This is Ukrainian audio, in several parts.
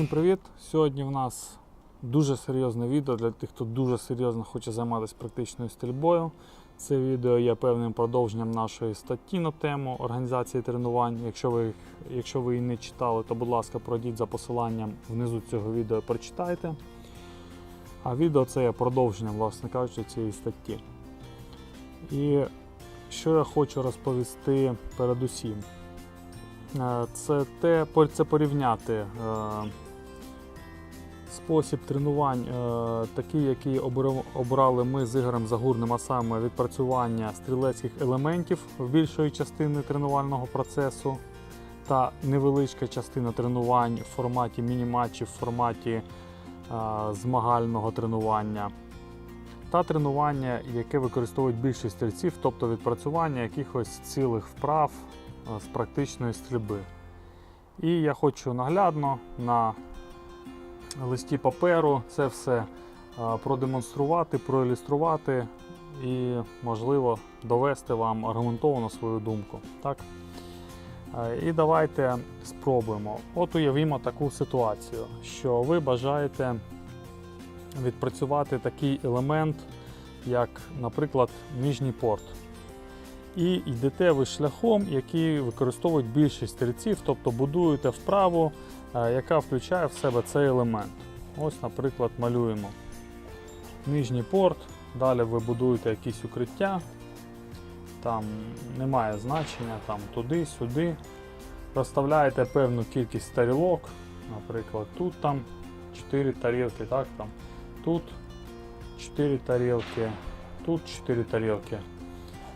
Всім привіт! Сьогодні в нас дуже серйозне відео для тих, хто дуже серйозно хоче займатися практичною стрільбою. Це відео є певним продовженням нашої статті на тему організації тренувань. Якщо ви, якщо ви її не читали, то будь ласка, пройдіть за посиланням внизу цього відео прочитайте. А відео це є продовженням, власне кажучи, цієї статті. І що я хочу розповісти передусім. Е, Це те, це порівняти е, спосіб тренувань, е, такий, який обрали ми з Ігорем Загурним, а саме відпрацювання стрілецьких елементів в більшої частини тренувального процесу та невеличка частина тренувань в форматі міні-матчів, в форматі е, змагального тренування. Та тренування, яке використовують більшість стрільців, тобто відпрацювання якихось цілих вправ е, з практичної стрільби. І я хочу наглядно на листі паперу це все е, продемонструвати, проілюструвати і, можливо, довести вам аргументовано свою думку. Так? Е, І давайте спробуємо. От уявімо таку ситуацію, що ви бажаєте відпрацювати такий елемент, як, наприклад, нижній порт. І йдете ви шляхом, який використовують більшість стрільців, тобто будуєте вправу, яка включає в себе цей елемент. Ось, наприклад, малюємо нижній порт, далі ви будуєте якісь укриття, там немає значення, там туди, сюди. Розставляєте певну кількість тарілок, наприклад, тут там 4 тарілки, так, там, тут 4 тарілки, тут 4 тарілки.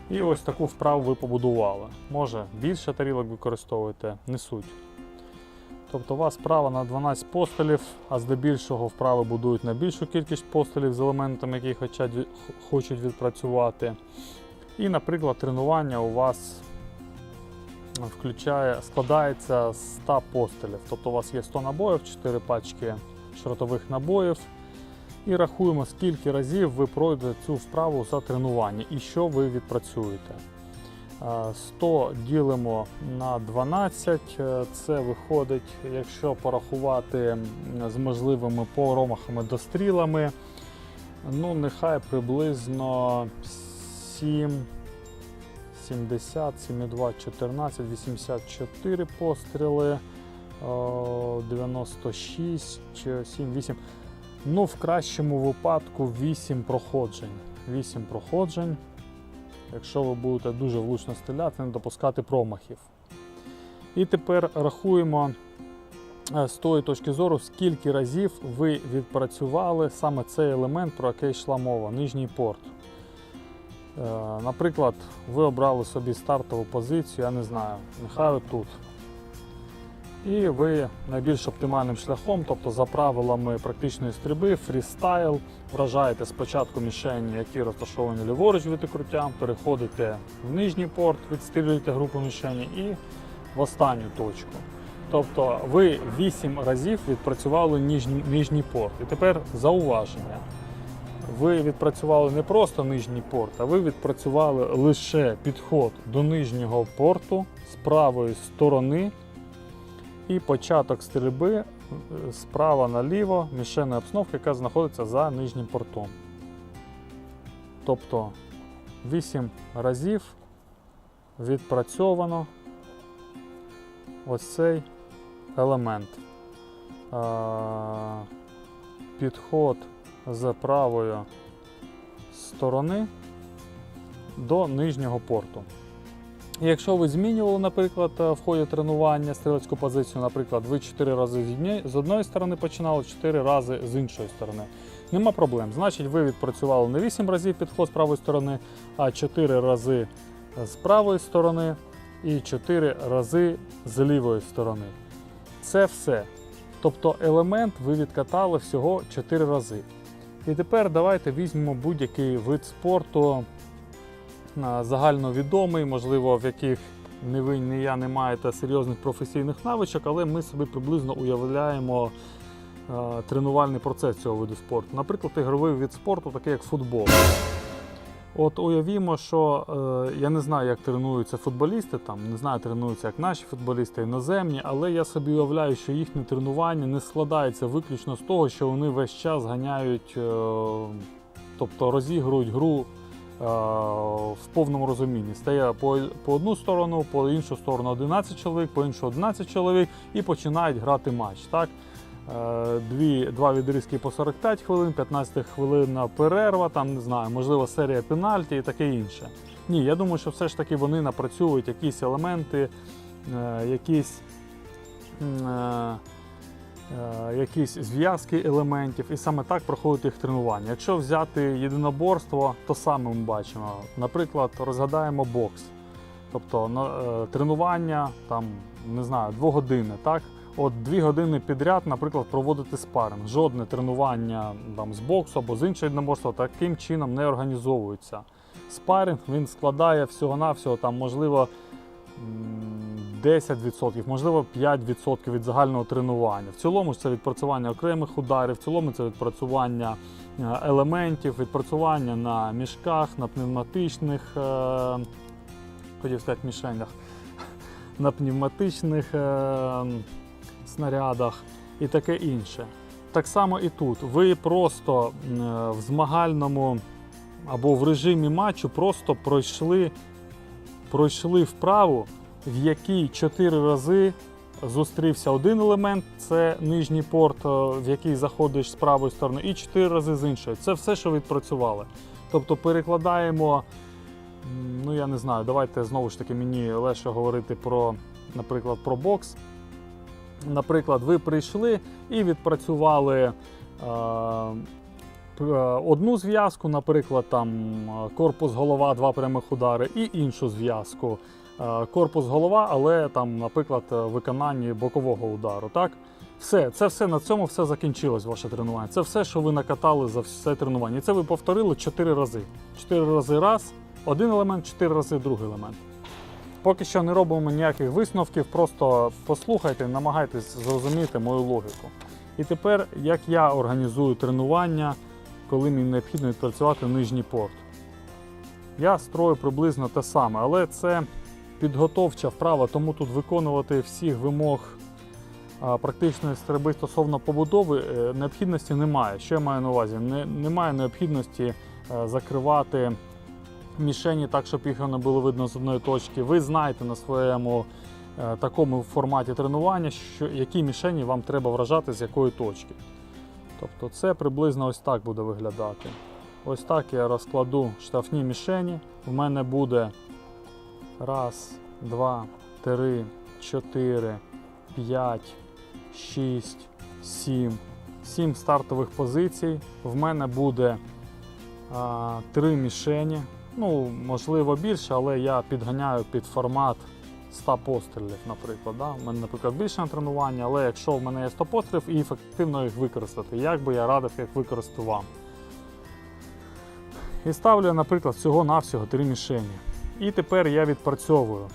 І ось таку вправу ви побудували. Може більше тарілок використовуєте, не суть. Тобто у вас вправа на 12 постелів, а здебільшого вправи будують на більшу кількість постелів з елементами, які хочуть відпрацювати. І, наприклад, тренування у вас включає, складається з 100 постелів. Тобто у вас є 100 набоїв, 4 пачки шротових набоїв. І рахуємо, скільки разів ви пройдете цю вправу за тренування і що ви відпрацюєте. Е, 100 ділимо на 12. е, Це виходить, якщо порахувати з можливими промахами до стрілами, ну нехай приблизно 7, 70, 7,2, 14, 84 постріли, о, 96, 7, 8. Ну, в кращому випадку 8 проходжень. 8 проходжень. Якщо ви будете дуже влучно стріляти, не допускати промахів. І тепер рахуємо е, з тої точки зору, скільки разів ви відпрацювали саме цей елемент, про який йшла мова, нижній порт. Е, Наприклад, ви обрали собі стартову позицію, я не знаю, нехай тут. І ви найбільш оптимальним шляхом, тобто за правилами практичної стрільби, фрістайл, вражаєте спочатку мішені, які розташовані ліворуч від укриття, переходите в нижній порт, відстрілюєте групу мішені і в останню точку. Тобто ви 8 разів відпрацювали нижній, нижній порт. І тепер зауваження. Ви відпрацювали не просто нижній порт, а ви відпрацювали лише підход до нижнього порту з правої сторони і початок стрільби е, справа наліво мішена обстановка, яка знаходиться за нижнім портом. Тобто 8 разів відпрацьовано ось цей елемент. Підход з правої сторони до нижнього порту. Якщо ви змінювали, наприклад, е, в ході тренування стрілецьку позицію, наприклад, ви 4 рази з одної сторони починали, 4 рази з іншої сторони. Нема проблем. Значить, ви відпрацювали не 8 разів підход з правої сторони, а 4 рази з правої сторони і 4 рази з лівої сторони. Це все. Тобто елемент ви відкатали всього 4 рази. І тепер давайте візьмемо будь-який вид спорту, загальновідомий, можливо, в яких не ви, ні я не маєте серйозних професійних навичок, але ми собі приблизно уявляємо е, тренувальний процес цього виду спорту. Наприклад, ігровий вид спорту, такий як футбол. От уявімо, що е, я не знаю, як тренуються футболісти, там не знаю, тренуються як наші футболісти іноземні, але я собі уявляю, що їхнє тренування не складається виключно з того, що вони весь час ганяють, е, тобто розігрують гру в повному розумінні. Стає по, по одну сторону, по іншу сторону 11 чоловік, по іншу 11 чоловік і починають грати матч. Так? Е, Дві, два відрізки по 45 хвилин, 15 хвилин перерва, там не знаю, можливо, серія пенальті і таке інше. Ні, я думаю, що все ж таки вони напрацьовують якісь елементи, е, якісь, е, е, якісь зв'язки елементів, і саме так проходить їх тренування. Якщо взяти єдиноборство, то саме ми бачимо. Наприклад, розгадаємо бокс. Тобто е, тренування там, не знаю, двогодинне, так? От дві години підряд, наприклад, проводити спаринг. Жодне тренування там, з боксу або з іншого єдиноборства таким чином не організовується. Спаринг він складає всього-навсього, там, можливо, 10%, можливо, 5% від загального тренування. В цілому це відпрацювання окремих ударів, в цілому це відпрацювання е, елементів, відпрацювання на мішках, на пневматичних, е, хотів сказати, мішенях, на пневматичних е, снарядах і таке інше. Так само і тут. Ви просто в змагальному або в режимі матчу просто пройшли, пройшли вправу, в якій 4 рази зустрівся один елемент, це нижній порт, е, в який заходиш з правої сторони, і 4 рази з іншої. Це все, що відпрацювали. Тобто перекладаємо, ну я не знаю, давайте знову ж таки мені легше говорити про, наприклад, про бокс. Наприклад, ви прийшли і відпрацювали е, одну зв'язку, наприклад, там е, корпус голова, два прямих удари, і іншу зв'язку. е, Корпус голова, але там, наприклад, е, виконанні бокового удару. Так? Все, це все на цьому все закінчилось, ваше тренування. Це все, що ви накатали за все тренування. І це ви повторили 4 рази. 4 рази раз, один елемент, 4 рази другий елемент. Поки що не робимо ніяких висновків, просто послухайте, намагайтесь зрозуміти мою логіку. І тепер, як я організую тренування, коли мені необхідно відпрацювати нижній порт. Я строю приблизно те саме, але це підготовча вправа, тому тут виконувати всіх вимог практичної стрільби стосовно побудови е, необхідності немає. Що я маю на увазі? Не, немає необхідності е, закривати мішені так, щоб їх не було видно з одної точки. Ви знаєте на своєму е, такому форматі тренування, що, які мішені вам треба вражати з якої точки. Тобто це приблизно ось так буде виглядати. Ось так я розкладу штрафні мішені. В мене буде раз, два, три, чотири, п'ять, шість, сім. Сім стартових позицій. В мене буде а, три мішені. Ну, можливо, більше, але я підганяю під формат 100 пострілів, наприклад. Да? У мене, наприклад, більше на тренування, але якщо в мене є 100 пострілів і ефективно їх використати, як би я радив їх використати вам. І ставлю, наприклад, всього-навсього три мішені. І тепер я відпрацьовую.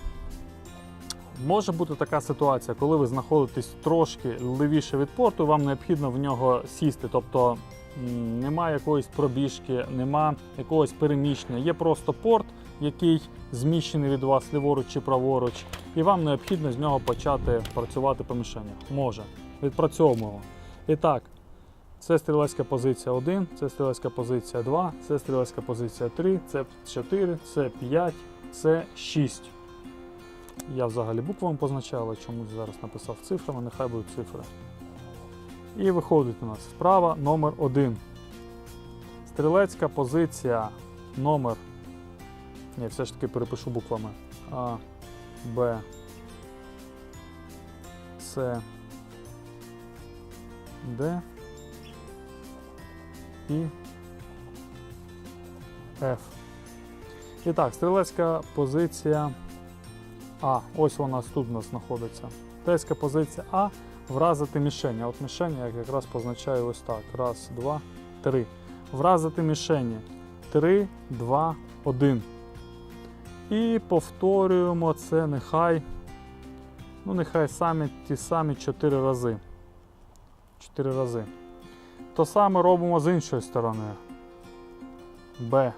Може бути така ситуація, коли ви знаходитесь трошки левіше від порту, вам необхідно в нього сісти. Тобто немає якоїсь пробіжки, нема якогось переміщення. Є просто порт, який зміщений від вас ліворуч чи праворуч, і вам необхідно з нього почати працювати по мішенях. Може. Відпрацьовуємо. І так, це стрілецька позиція 1, це стрілецька позиція 2, це стрілецька позиція 3, це 4, це 5, це 6. Я взагалі буквами позначав, чомусь зараз написав цифрами, нехай будуть цифри. І виходить у нас справа номер 1. Стрілецька позиція номер. Ні, все ж таки перепишу буквами. А, Б. С. Д. І F. І так, стрілецька позиція А. Ось вона тут у нас знаходиться. Стрілецька позиція А вразити мішені. От мішені я якраз позначаю ось так. Раз, два, три. Вразити мішені. Три, два, один. І повторюємо це нехай. Ну, нехай самі ті самі 4 рази. 4 рази. То саме робимо з іншої сторони. Б.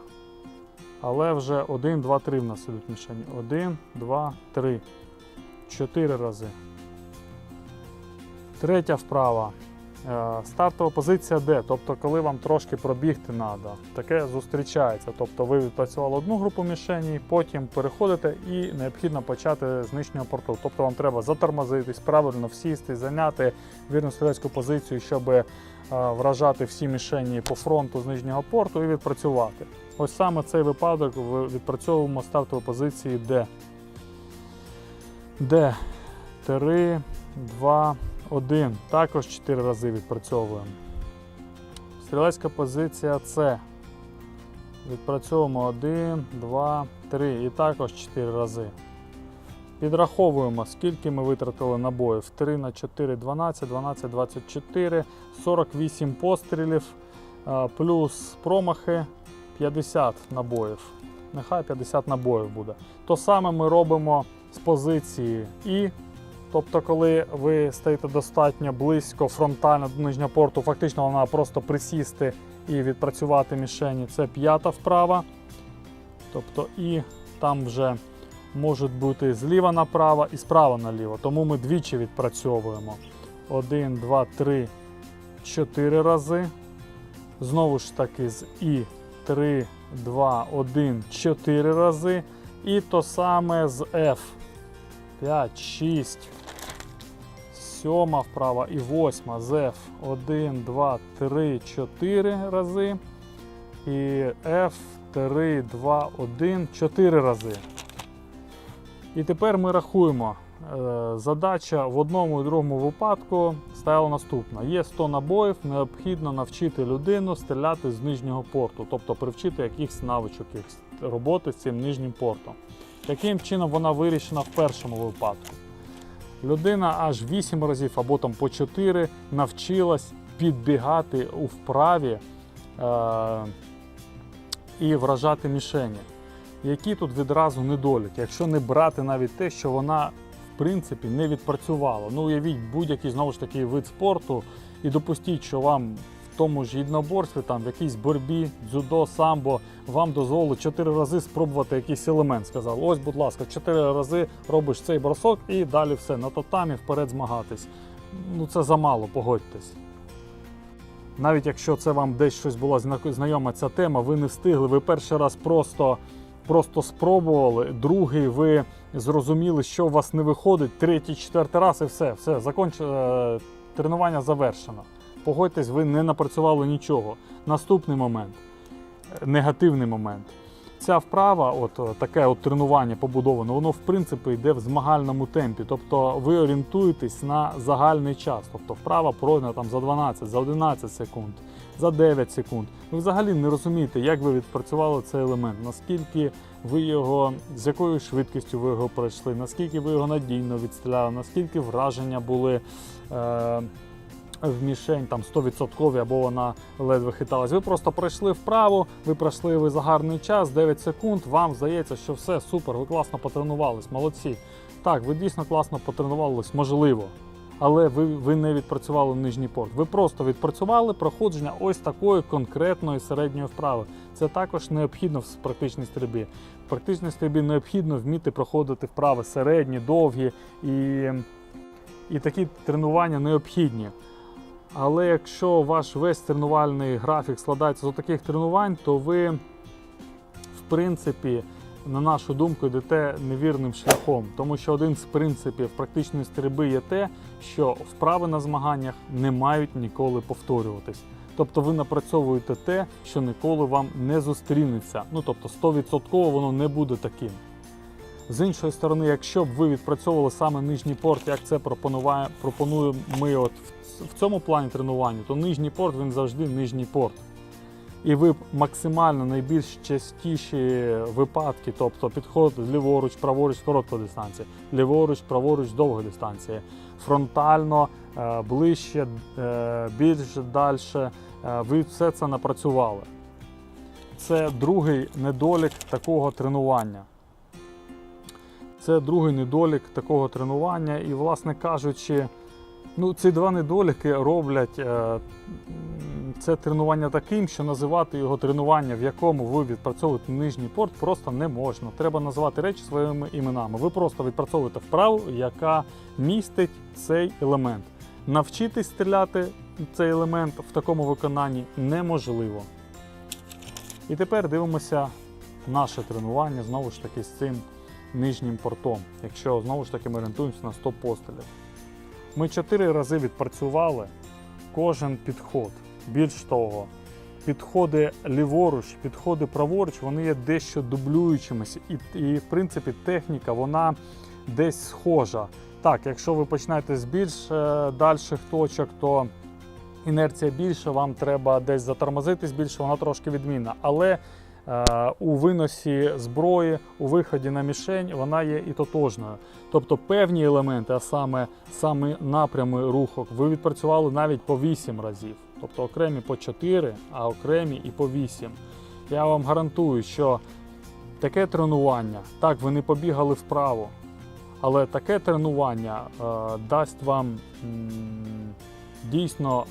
Але вже 1, 2, 3 в нас ідуть мішені. 1, 2, 3. 4 рази. Третя вправа. Е, Стартова позиція Д, тобто коли вам трошки пробігти треба. Таке зустрічається. Тобто ви відпрацювали одну групу мішені, потім переходите і необхідно почати з нижнього порту. Тобто вам треба затормозитись, правильно всісти, зайняти вірну стрілецьку позицію, щоб е, вражати всі мішені по фронту з нижнього порту і відпрацювати. Ось саме цей випадок ви- відпрацьовуємо стартові позиції Д. Д. 3, 2, 1. Також 4 рази відпрацьовуємо. Стрілецька позиція С. Відпрацьовуємо 1, 2, 3 і також 4 рази. Підраховуємо, скільки ми витратили набоїв. 3 на 4 12, 12, 24, 48 пострілів, плюс промахи 50 набоїв. Нехай 50 набоїв буде. То саме ми робимо з позиції І. Тобто, коли ви стоїте достатньо близько фронтально до нижнього порту, фактично вона просто присісти і відпрацювати мішені. Це п'ята вправа. Тобто і там вже можуть бути зліва направо і справа наліво. Тому ми двічі відпрацьовуємо. Один, два, три, чотири рази. Знову ж таки з І 3, 2, 1, 4 рази. І то саме з F. 5, 6, 7 вправа і 8 з F. 1, 2, 3, 4 рази. І F 3, 2, 1, 4 рази. І тепер ми рахуємо. Е, Задача в одному і другому випадку стояла наступна: є 100 набоїв, необхідно навчити людину стріляти з нижнього порту, тобто привчити якихось навичок роботи з цим нижнім портом. Яким чином вона вирішена в першому випадку? Людина аж 8 разів або там по 4 навчилась підбігати у вправі е- і вражати мішені. Які тут відразу недоліки, якщо не брати навіть те, що вона в принципі не відпрацювала. Ну уявіть будь-який знову ж таки вид спорту і допустіть, що вам тому ж єдиноборстві, там в якійсь боротьбі, дзюдо, самбо, вам дозволили 4 рази спробувати якийсь елемент. Сказав, ось, будь ласка, 4 рази робиш цей бросок і далі все на татамі вперед змагатись. Ну це замало, погодьтесь. Навіть якщо це вам десь щось була знайома ця тема, ви не встигли, ви перший раз просто, просто спробували, другий ви зрозуміли, що у вас не виходить, третій, четвертий раз і все, все, законч... е, тренування завершено. Погодьтесь, ви не напрацювали нічого. Наступний момент, негативний момент. Ця вправа, от е, таке от тренування побудоване, воно в принципі йде в змагальному темпі. Тобто ви орієнтуєтесь на загальний час. Тобто вправа пройдена там за 12, за 11 секунд, за 9 секунд. Ви взагалі не розумієте, як ви відпрацювали цей елемент, наскільки ви його, з якою швидкістю ви його пройшли, наскільки ви його надійно відстріляли, наскільки враження були. Е- в мішень там 100% або вона ледве хиталась. Ви просто пройшли вправо, ви пройшли ви за гарний час, 9 секунд. Вам здається, що все супер, ви класно потренувались, молодці. Так, ви дійсно класно потренувались, можливо. Але ви, ви не відпрацювали нижній порт. Ви просто відпрацювали проходження ось такої конкретної середньої вправи. Це також необхідно в практичній стрільбі. В практичній стрільбі необхідно вміти проходити вправи середні, довгі і, і такі тренування необхідні. Але якщо ваш весь тренувальний графік складається з таких тренувань, то ви, в принципі, на нашу думку, йдете невірним шляхом. Тому що один з принципів практичної стрільби є те, що вправи на змаганнях не мають ніколи повторюватись. Тобто ви напрацьовуєте те, що ніколи вам не зустрінеться. Ну тобто 100% воно не буде таким. З іншої сторони, якщо б ви відпрацьовували саме нижній порт, як це пропонує, пропонуємо ми от в, в цьому плані тренування, то нижній порт він завжди нижній порт. І ви максимально найбільш частіші випадки, тобто підход ліворуч, праворуч, коротка дистанція, ліворуч, праворуч, довга дистанція, фронтально, е, ближче, е, більш далі, е, ви все це напрацювали. Це другий недолік такого тренування. Це другий недолік такого тренування. І, власне кажучи, ну, ці два недоліки роблять е, це тренування таким, що називати його тренування, в якому ви відпрацьовуєте нижній порт, просто не можна. Треба називати речі своїми іменами. Ви просто відпрацьовуєте вправу, яка містить цей елемент. Навчитись стріляти цей елемент в такому виконанні неможливо. І тепер дивимося наше тренування знову ж таки з цим нижнім портом, якщо знову ж таки ми орієнтуємося на 100 пострілів. Ми 4 рази відпрацювали кожен підход. Більш того, підходи ліворуч, підходи праворуч, вони є дещо дублюючимися. І, і в принципі техніка вона десь схожа. Так, якщо ви починаєте з більш е, дальших точок, то інерція більша, вам треба десь затормозитись більше, вона трошки відмінна. Але у виносі зброї, у виході на мішень, вона є і тотожною. Тобто певні елементи, а саме, саме напрями рухок, ви відпрацювали навіть по 8 разів. Тобто окремі по 4, а окремі і по 8. Я вам гарантую, що таке тренування, так, ви не побігали вправо, але таке тренування е, дасть вам м, дійсно,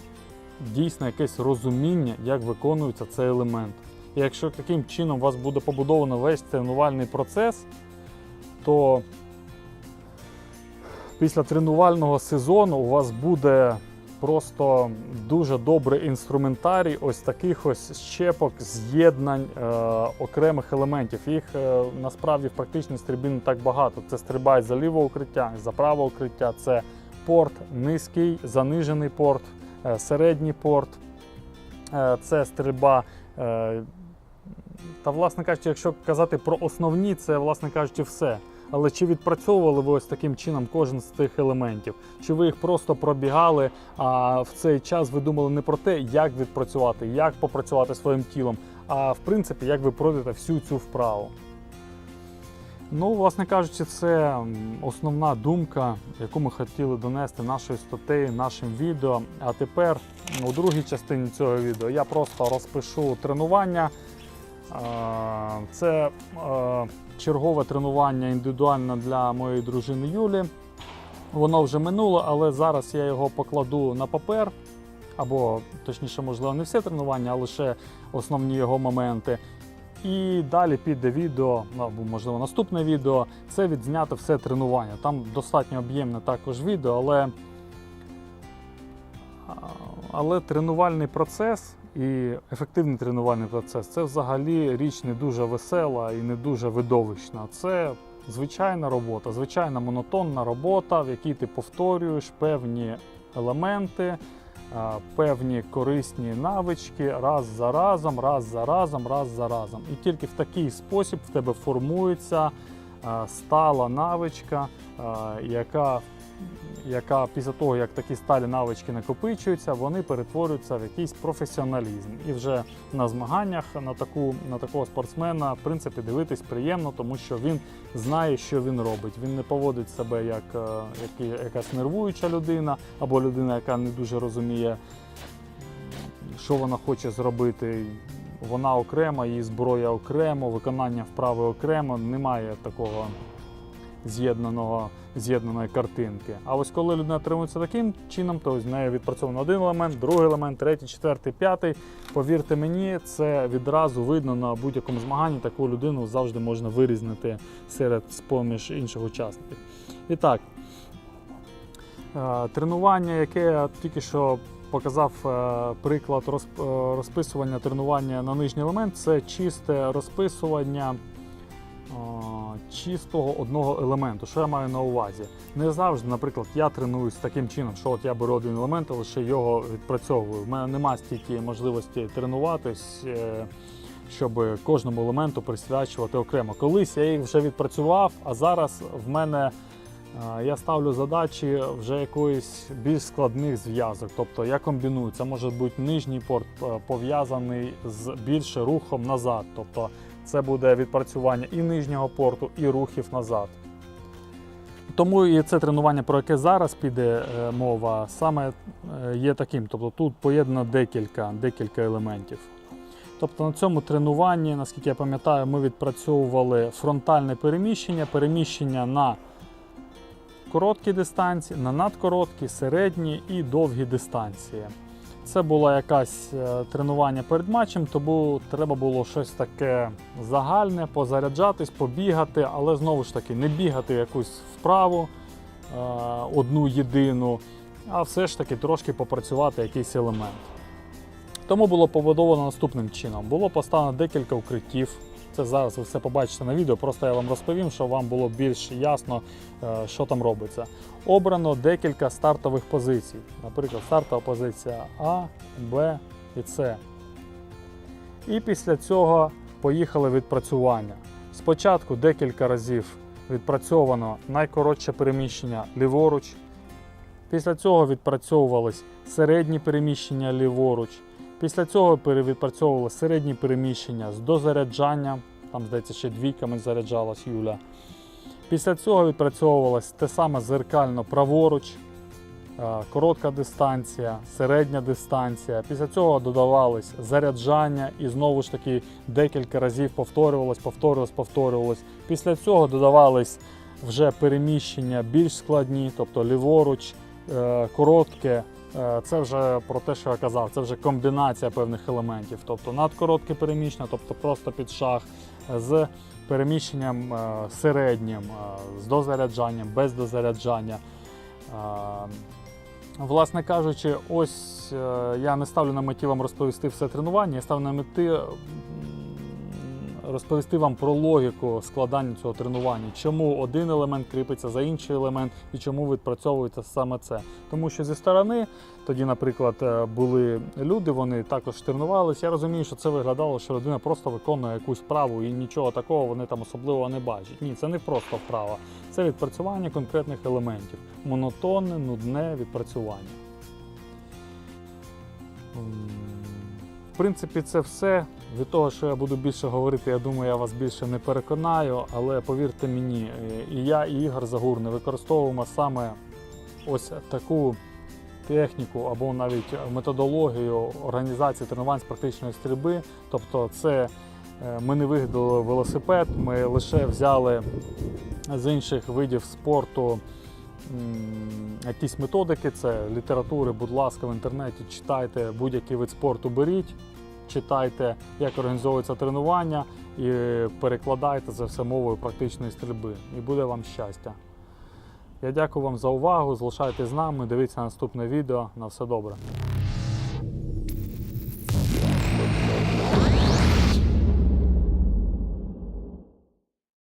дійсно якесь розуміння, як виконується цей елемент. І якщо таким чином у вас буде побудовано весь тренувальний процес, то після тренувального сезону у вас буде просто дуже добрий інструментарій ось таких ось щепок, з'єднань е, окремих елементів. Їх е, насправді в практичній стрільбі не так багато. Це стрільба за лівого укриття, за правого укриття, це порт низький, занижений порт, е, середній порт, е, це стрільба. Та, власне кажучи, якщо казати про основні, це, власне кажучи, все. Але чи відпрацьовували ви ось таким чином кожен з цих елементів? Чи ви їх просто пробігали, а в цей час ви думали не про те, як відпрацювати, як попрацювати своїм тілом, а в принципі, як ви пройдете всю цю вправу? Ну, власне кажучи, це основна думка, яку ми хотіли донести нашою статтею, нашим відео. А тепер у другій частині цього відео я просто розпишу тренування. Це е, чергове тренування індивідуально для моєї дружини Юлі. Воно вже минуло, але зараз я його покладу на папер. Або, точніше, можливо, не все тренування, а лише основні його моменти. І далі піде відео, або можливо наступне відео. Це відзняти все тренування. Там достатньо об'ємне також відео, але, але тренувальний процес і ефективний тренувальний процес це взагалі річ не дуже весела і не дуже видовищна. Це звичайна робота, звичайна монотонна робота, в якій ти повторюєш певні елементи, певні корисні навички раз за разом, раз за разом, раз за разом. І тільки в такий спосіб в тебе формується стала навичка, яка яка після того, як такі сталі навички накопичуються, вони перетворюються в якийсь професіоналізм. І вже на змаганнях на таку на такого спортсмена в принципі дивитись приємно, тому що він знає, що він робить. Він не поводить себе як, е, як якась нервуюча людина або людина, яка не дуже розуміє, що вона хоче зробити. Вона окрема, її зброя окремо, виконання вправи окремо. Немає такого з'єднаного з'єднаної картинки. А ось коли людина тренується таким чином, то з нею відпрацьовано один елемент, другий елемент, третій, четвертий, п'ятий. Повірте мені, це відразу видно на будь-якому змаганні. Таку людину завжди можна вирізнити серед з-поміж інших учасників. І так, е, тренування, яке я тільки що показав е, приклад е, розписування тренування на нижній елемент, це чисте розписування чистого одного елементу. Що я маю на увазі? Не завжди, наприклад, я тренуюсь таким чином, що от я беру один елемент, і лише його відпрацьовую. У мене немає стільки можливості тренуватись, е, щоб кожному елементу присвячувати окремо. Колись я їх вже відпрацював, а зараз в мене. е, Я ставлю задачі вже якоїсь більш складних зв'язок. Тобто я комбіную. Це може бути нижній порт е, пов'язаний з більше рухом назад. Тобто це буде відпрацювання і нижнього порту, і рухів назад. Тому і це тренування, про яке зараз піде е, мова, саме е, є таким. Тобто тут поєднано декілька, декілька елементів. Тобто на цьому тренуванні, наскільки я пам'ятаю, ми відпрацьовували фронтальне переміщення, переміщення на короткі дистанції, на надкороткі, середні і довгі дистанції. Це було якесь е, тренування перед матчем, тому треба було щось таке загальне, позаряджатись, побігати, але знову ж таки не бігати якусь вправу е, одну єдину, а все ж таки трошки попрацювати якийсь елемент. Тому було побудовано наступним чином: було поставлено декілька укриттів. Це зараз ви все побачите на відео, просто я вам розповім, щоб вам було більш ясно, е, що там робиться. Обрано декілька стартових позицій. Наприклад, стартова позиція А, Б і С. І після цього поїхали відпрацювання. Спочатку декілька разів відпрацьовано найкоротше переміщення ліворуч. Після цього відпрацьовувались середні переміщення ліворуч. Після цього перевідпрацьовували середні переміщення з дозаряджанням. Там, здається, ще двійками заряджалась Юля. Після цього відпрацьовувалось те саме зеркально праворуч, е, коротка дистанція, середня дистанція. Після цього додавались заряджання і знову ж таки декілька разів повторювалось, повторювалось, повторювалось. Після цього додавались вже переміщення більш складні, тобто ліворуч, е, коротке. Е, Це вже про те, що я казав, це вже комбінація певних елементів, тобто надкоротке переміщення, тобто просто під шаг, е, з переміщенням е, середнім, з дозаряджанням, без дозаряджання. Власне кажучи, ось я не ставлю на меті вам розповісти все тренування, я ставлю на мети м, розповісти вам про логіку складання цього тренування, чому один елемент кріпиться за інший елемент і чому відпрацьовується саме це. Тому що зі сторони, тоді, наприклад, е, були люди, вони також тренувалися. Я розумію, що це виглядало, що людина просто виконує якусь вправу і нічого такого вони там особливо не бачать. Ні, це не просто вправа, це відпрацювання конкретних елементів. Монотонне, нудне відпрацювання. В принципі, це все. Від того, що я буду більше говорити, я думаю, я вас більше не переконаю, але повірте мені, е, і я, і Ігор Загурний використовуємо саме ось таку техніку або навіть методологію організації тренувань з практичної стрільби. Тобто, це е, ми не вигадали велосипед, ми лише взяли з інших видів спорту якісь методики, це літератури, будь ласка, в інтернеті читайте будь-який вид спорту беріть, читайте, як організовується тренування і перекладайте це все мовою практичної стрільби. І буде вам щастя. Я дякую вам за увагу. Залишайтесь з нами, дивіться наступне відео. На все добре.